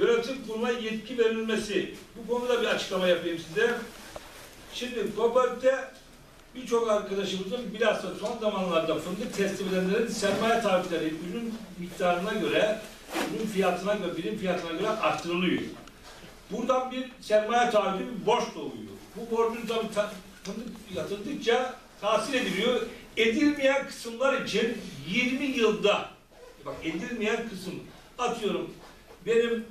yönetim kuruluna yetki verilmesi. Bu konuda bir açıklama yapayım size. Şimdi kooperatifte birçok arkadaşımızın bilhassa son zamanlarda fındık teslim edenlerin sermaye taahhütleri ürün miktarına göre, ürün fiyatına göre, birim fiyatına göre arttırılıyor. Buradan bir sermaye taahhütü bir borç doğuyor. Bu borcun tabii ta, fındık yatırdıkça tahsil ediliyor. Edilmeyen kısımlar için 20 yılda bak edilmeyen kısım atıyorum benim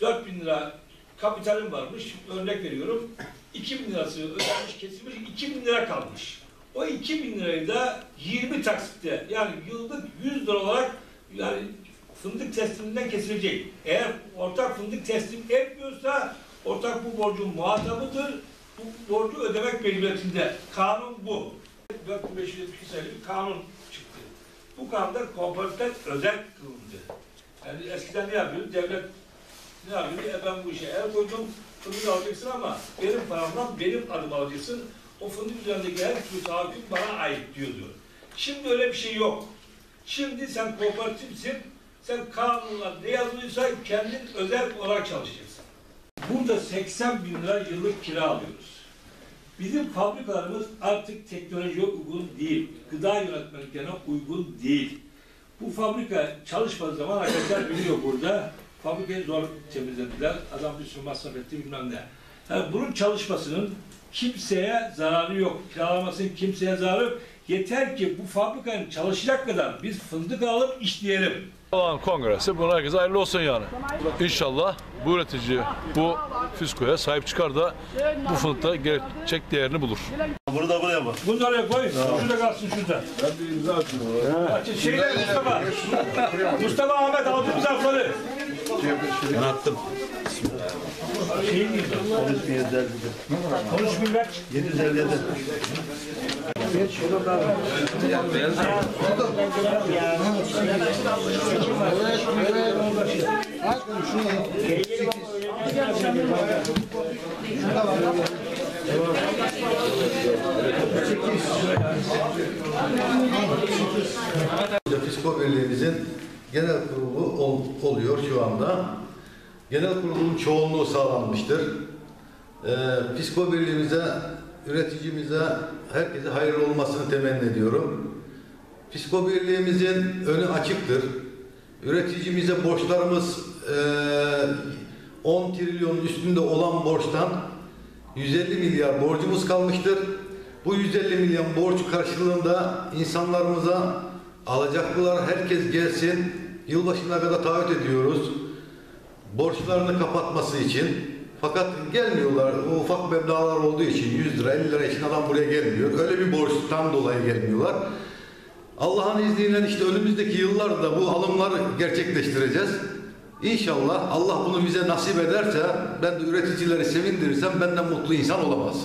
4000 lira kapitalim varmış örnek veriyorum 2000 lirası ödenmiş kesilmiş 2000 lira kalmış. O 2000 lirayı da 20 taksitte yani yıllık 100 lira olarak yani fındık tesliminden kesilecek. Eğer ortak fındık teslim etmiyorsa ortak bu borcun muhatabıdır. Bu borcu ödemek mecburiyetinde. Kanun bu. 4572 sayılı bir kanun çıktı. Bu kanunda kooperatifler özel kılındı. Yani eskiden ne yapıyordu? Devlet ne yapıyordu? E ben bu işe el koydum, fındık alacaksın ama benim paramdan benim adım alacaksın. O fındık üzerindeki her türlü taahhüt bana ait diyordu. Şimdi öyle bir şey yok. Şimdi sen kooperatifsin, sen kanunla ne yazılıysa kendin özel olarak çalışacaksın. Burada 80 bin lira yıllık kira alıyoruz. Bizim fabrikalarımız artık teknolojiye uygun değil. Gıda yönetmeliklerine uygun değil. Bu fabrika çalışmadığı zaman arkadaşlar biliyor burada. Fabrikayı zor temizlediler. Adam bir sürü masraf etti bilmem ne. Yani bunun çalışmasının kimseye zararı yok. Kiralamasının kimseye zararı yok. Yeter ki bu fabrikanın çalışacak kadar biz fındık alıp işleyelim. Alan kongresi buna herkese hayırlı olsun yani. İnşallah bu üretici bu fiskoya sahip çıkar da bu fındıkta gerçek değerini bulur. Bunu da buraya bak. Bunu da oraya koy. Şurada kalsın şurada. Ben bir imza atayım. Şeyler Mustafa. Mustafa Ahmet altın zarfları. Ben attım. Şey mi? 757. Konuş ver. 757. Fisko Birliğimizin genel kurulu ol- oluyor şu anda. Genel kurulun çoğunluğu sağlanmıştır. Ee, Fisko Birliğimize, üreticimize, herkese hayırlı olmasını temenni ediyorum. Fisko Birliğimizin önü açıktır. Üreticimize borçlarımız eee 10 trilyonun üstünde olan borçtan 150 milyar borcumuz kalmıştır. Bu 150 milyon borç karşılığında insanlarımıza alacaklılar herkes gelsin. Yılbaşına kadar taahhüt ediyoruz. Borçlarını kapatması için. Fakat gelmiyorlar. O ufak meblağlar olduğu için 100 lira 50 lira için adam buraya gelmiyor. Öyle bir borçtan dolayı gelmiyorlar. Allah'ın izniyle işte önümüzdeki yıllarda bu alımları gerçekleştireceğiz. İnşallah Allah bunu bize nasip ederse ben de üreticileri sevindirirsem benden mutlu insan olamaz.